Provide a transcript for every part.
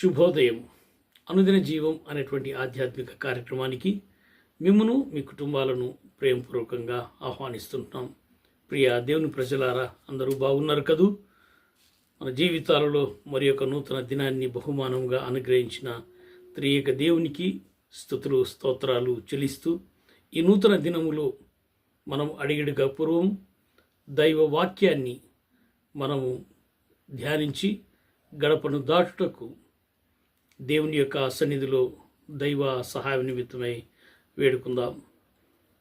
శుభోదయం. అనుదిన జీవం అనేటువంటి ఆధ్యాత్మిక కార్యక్రమానికి మిమ్మను మీ కుటుంబాలను ప్రేమపూర్వకంగా ఆహ్వానిస్తుంటున్నాం. ప్రియ దేవుని ప్రజలారా అందరూ బాగున్నారు కదూ? మన జీవితాలలో మరి యొక్క నూతన దినాన్ని బహుమానంగా అనుగ్రహించిన త్రియక దేవునికి స్థుతులు స్తోత్రాలు చెల్లిస్తూ ఈ నూతన దినములో మనం అడిగిడిగా పూర్వం దైవ వాక్యాన్ని మనము ధ్యానించి గడపను దాటుటకు దేవుని యొక్క సన్నిధిలో దైవ సహాయ నిమిత్తమై వేడుకుందాం.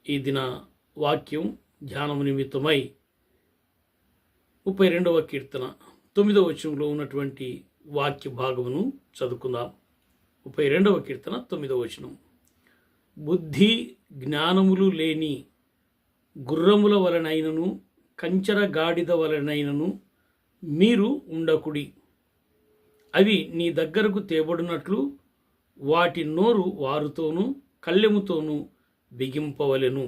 ఈ దిన వాక్యం ధ్యానము నిమిత్తమై ముప్పై రెండవ కీర్తన తొమ్మిదవ వచనంలో ఉన్నటువంటి వాక్య భాగమును చదువుకుందాం. ముప్పై రెండవ కీర్తన తొమ్మిదవ వచనం. బుద్ధి జ్ఞానములు లేని గుర్రముల వలనైనను కంచర గాడిద వలనైనను మీరు ఉండకుడి. అవి నీ దగ్గరకు తేబడినట్లు వాటి నోరు వారితోనూ కళ్ళెముతోనూ బిగింపవలెను.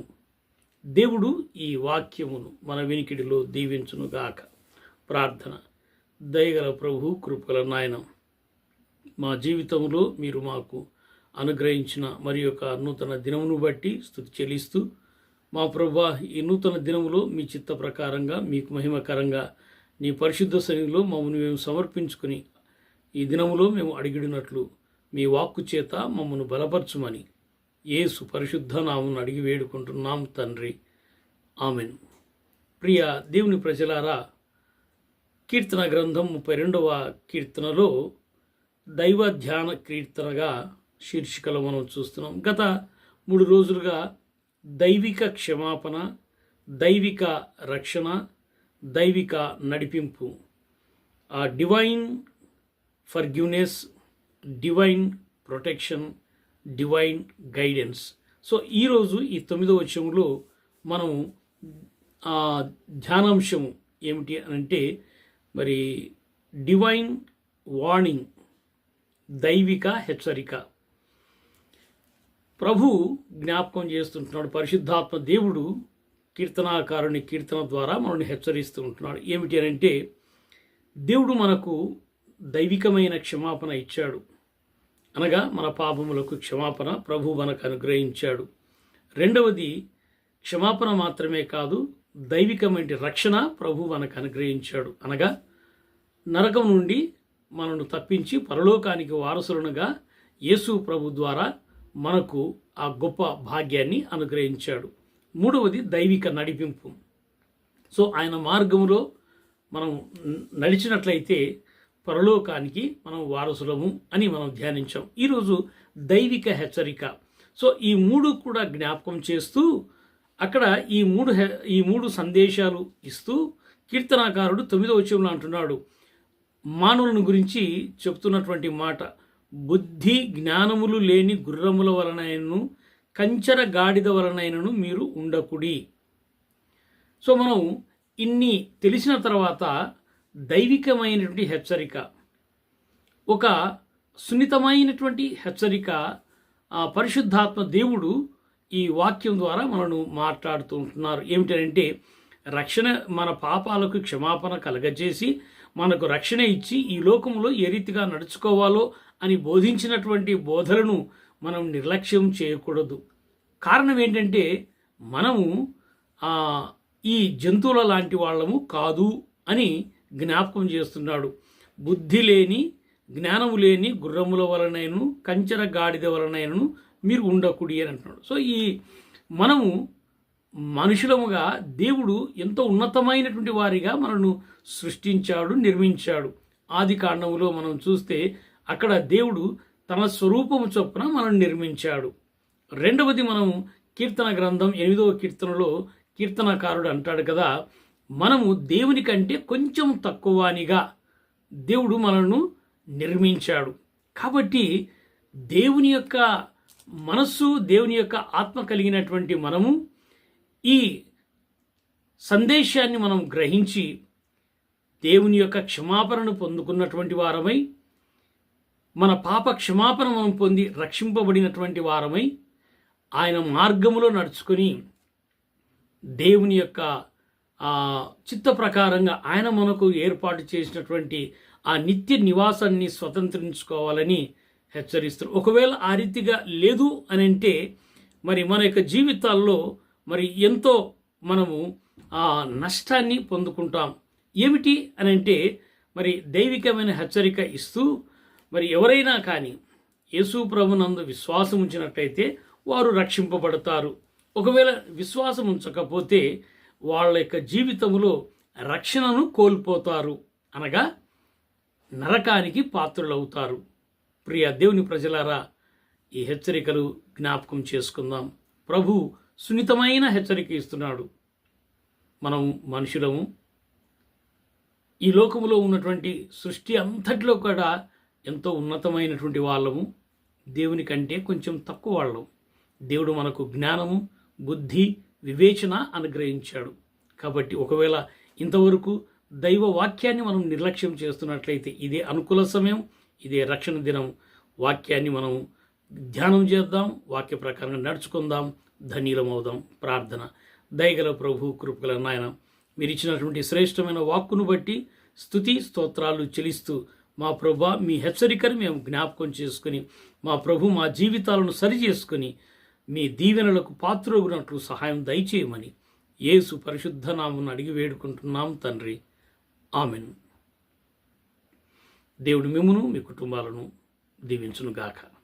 దేవుడు ఈ వాక్యమును మన వినికిడిలో దీవించునుగాక. ప్రార్థన. దయగల ప్రభు కృపల నాయనం మా జీవితంలో మీరు మాకు అనుగ్రహించిన మరి యొక్క నూతన దినమును బట్టి స్థుతి చెల్లిస్తూ మా ప్రభా ఈ నూతన దినములో మీ చిత్త ప్రకారంగా మీకు మహిమకరంగా నీ పరిశుద్ధ శనిలో మమ్మల్ని మేము సమర్పించుకుని ఈ దినములో మేము అడిగిడినట్లు మీ వాక్కు చేత మమ్మను బలపరచుమని యేసు పరిశుద్ధ నామను అడిగి వేడుకుంటున్నాం తండ్రి. ఆమెన్. ప్రియ దేవుని ప్రజలారా కీర్తన గ్రంథం ముప్పై రెండవ కీర్తనలో దైవ ధ్యాన కీర్తనగా శీర్షికలో మనం చూస్తున్నాం. గత మూడు రోజులుగా దైవిక క్షమాపణ దైవిక రక్షణ దైవిక నడిపింపు ఆ divine forgiveness divine protection divine guidance so ఈరోజు ఈ తొమ్మిదో వచ్చంలో మనం ధ్యానాంశం ఏమిటి అని అంటే మరి డివైన్ వార్నింగ్ దైవిక హెచ్చరిక. ప్రభు జ్ఞాపకం చేస్తుంటున్నాడు. పరిశుద్ధాత్మ దేవుడు కీర్తనాకారుని కీర్తన ద్వారా మనల్ని హెచ్చరిస్తూ ఉంటున్నాడు. ఏమిటి అని అంటే దేవుడు మనకు దైవికమైన క్షమాపణ ఇచ్చాడు. అనగా మన పాపములకు క్షమాపణ ప్రభు మనకు అనుగ్రహించాడు. రెండవది క్షమాపణ మాత్రమే కాదు దైవికమైన రక్షణ ప్రభు మనకు అనుగ్రహించాడు. అనగా నరకం నుండి మనను తప్పించి పరలోకానికి వారసులనుగా యేసు ప్రభు ద్వారా మనకు ఆ గొప్ప భాగ్యాన్ని అనుగ్రహించాడు. మూడవది దైవిక నడిపింపు. సో ఆయన మార్గంలో మనం నడిచినట్లయితే పరలోకానికి మనం వారసులము అని మనం ధ్యానించాం. ఈరోజు దైవిక హెచ్చరిక. సో ఈ మూడు కూడా జ్ఞాపకం చేస్తూ అక్కడ ఈ మూడు హె ఈ మూడు సందేశాలు ఇస్తూ కీర్తనాకారుడు తొమ్మిదో వచ్చంలో అంటున్నాడు మానవులను గురించి చెప్తున్నటువంటి మాట బుద్ధి జ్ఞానములు లేని గుర్రముల వలనైనను కంచర గాడిద వలనైనను మీరు ఉండకుడి. సో మనం ఇన్ని తెలిసిన తర్వాత దైవికమైనటువంటి హెచ్చరిక. ఒక సున్నితమైనటువంటి హెచ్చరిక పరిశుద్ధాత్మ దేవుడు ఈ వాక్యం ద్వారా మనను మాట్లాడుతూ ఉంటున్నారు. ఏమిటంటే రక్షణ మన పాపాలకు క్షమాపణ కలగజేసి మనకు రక్షణ ఇచ్చి ఈ లోకంలో ఏ రీతిగా నడుచుకోవాలో అని బోధించినటువంటి బోధలను మనం నిర్లక్ష్యం చేయకూడదు. కారణం ఏంటంటే మనము ఈ జంతువుల లాంటి వాళ్ళము కాదు అని జ్ఞాపకం చేస్తున్నాడు. బుద్ధి లేని జ్ఞానము లేని గుర్రముల వలనైనను కంచెర గాడిద వలనైనను మీరు ఉండకుడి అని అంటున్నాడు. సో ఈ మనము మనుషులముగా దేవుడు ఎంతో ఉన్నతమైనటువంటి వారిగా మనను సృష్టించాడు నిర్మించాడు. ఆది కాండములో మనం చూస్తే అక్కడ దేవుడు తన స్వరూపము చొప్పున మనం నిర్మించాడు. రెండవది మనం కీర్తన గ్రంథం ఎనిమిదవ కీర్తనలో కీర్తనకారుడు అంటాడు కదా మనము దేవుని కంటే కొంచెం తక్కువనిగా దేవుడు మనను నిర్మించాడు. కాబట్టి దేవుని యొక్క మనస్సు దేవుని యొక్క ఆత్మ కలిగినటువంటి మనము ఈ సందేశాన్ని మనం గ్రహించి దేవుని యొక్క క్షమాపణను పొందుకున్నటువంటి వారమై మన పాప క్షమాపణ మనం పొంది రక్షింపబడినటువంటి వారమై ఆయన మార్గములో నడుచుకొని దేవుని యొక్క చిత్త ప్రకారంగా ఆయన మనకు ఏర్పాటు చేసినటువంటి ఆ నిత్య నివాసాన్ని స్వతంత్రించుకోవాలని హెచ్చరిస్తారు. ఒకవేళ ఆ రీతిగా లేదు అని అంటే మరి మన యొక్క జీవితాల్లో మరి ఎంతో మనము ఆ నష్టాన్ని పొందుకుంటాం. ఏమిటి అని అంటే మరి దైవికమైన హెచ్చరిక ఇస్తూ మరి ఎవరైనా కానీ యేసు ప్రభునందు విశ్వాసం ఉంచినట్లయితే వారు రక్షింపబడతారు. ఒకవేళ విశ్వాసం ఉంచకపోతే వాళ్ళ యొక్క జీవితంలో రక్షణను కోల్పోతారు. అనగా నరకానికి పాత్రులవుతారు. ప్రియ దేవుని ప్రజలారా ఈ హెచ్చరికలు జ్ఞాపకం చేసుకుందాం. ప్రభు సున్నితమైన హెచ్చరిక ఇస్తున్నాడు. మనం మనుషులము. ఈ లోకములో ఉన్నటువంటి సృష్టి అంతట్లో కూడా ఎంతో ఉన్నతమైనటువంటి వాళ్ళము. దేవుని కంటే కొంచెం తక్కువ వాళ్ళం. దేవుడు మనకు జ్ఞానము బుద్ధి వివేచన అనుగ్రహించాడు. కాబట్టి ఒకవేళ ఇంతవరకు దైవ వాక్యాన్ని మనం నిర్లక్ష్యం చేస్తున్నట్లయితే ఇదే అనుకూల సమయం ఇదే రక్షణ దినం. వాక్యాన్ని మనం ధ్యానం చేద్దాం వాక్య ప్రకారంగా నడుచుకుందాం ధనీలమవుదాం ప్రార్థన. దయగల ప్రభు కృపగల నాయన మీరు ఇచ్చినటువంటి శ్రేష్టమైన వాక్కును బట్టి స్థుతి స్తోత్రాలు చెలిస్తూ మా ప్రభా మీ హెచ్చరికను మేము జ్ఞాపకం చేసుకుని మా ప్రభు మా జీవితాలను సరి చేసుకుని మీ దీవెనలకు పాత్రగునట్లు సహాయం దయచేయమని యేసు పరిశుద్ధ నామను అడిగి వేడుకుంటున్నాం తండ్రి. ఆమెన్. దేవుడు మిమ్మును మీ కుటుంబాలను దీవించునుగాక.